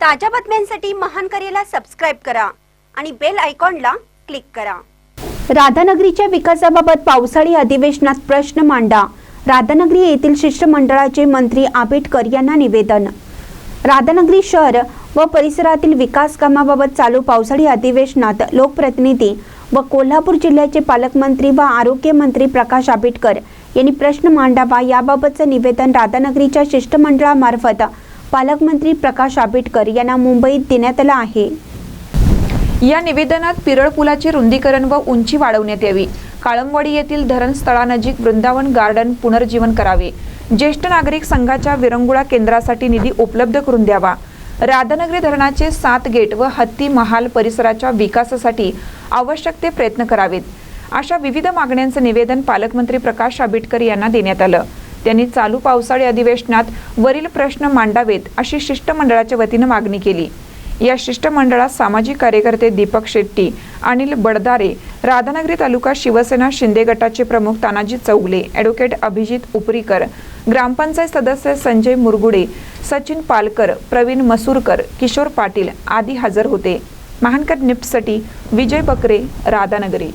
ताज्या बातम्यांसाठी महान करेला सबस्क्राईब करा आणि बेल आयकॉनला क्लिक करा. राधानगरीच्या विकासाबाबत पावसाळी अधिवेशनात प्रश्न मांडा. राधानगरी येथील शिष्टमंडळाचे मंत्री आंबेडकर यांना निवेदन. राधानगरी शहर व परिसरातील विकास कामाबाबत चालू पावसाळी अधिवेशनात लोकप्रतिनिधी व कोल्हापूर जिल्ह्याचे पालकमंत्री व आरोग्यमंत्री प्रकाश आंबेडकर यांनी प्रश्न मांडावा याबाबतचं निवेदन राधानगरीच्या शिष्टमंडळामार्फत पालकमंत्री प्रकाश आंबेडकर यांना मुंबईत देण्यात आला आहे. या निवेदनात पिरळ पुलाचे रुंदीकरण व उंची वाढवण्यात यावी. काळमवाडी येथील धरणस्थळानजीक वृंदावन गार्डन पुनर्जीवन करावे. ज्येष्ठ नागरिक संघाच्या विरंगुळा केंद्रासाठी निधी उपलब्ध करून द्यावा. राधानगरी धरणाचे सात गेट व हत्ती महाल परिसराच्या विकासासाठी आवश्यक ते प्रयत्न करावेत. अशा विविध मागण्यांचं निवेदन पालकमंत्री प्रकाश आंबेडकर यांना देण्यात आलं. त्यांनी चालू पावसाळी अधिवेशनात वरील प्रश्न मांडावेत अशी शिष्टमंडळाच्या वतीनं मागणी केली. या शिष्टमंडळात सामाजिक कार्यकर्ते दीपक शेट्टी अनिल बडदारे राधानगरी तालुका शिवसेना शिंदे गटाचे प्रमुख तानाजी चौगले ॲडव्होकेट अभिजित उपरीकर ग्रामपंचायत सदस्य संजय मुरगुडे सचिन पालकर प्रवीण मसूरकर किशोर पाटील आदी हजर होते. महानकर निप्ससाठी विजय बकरे राधानगरी.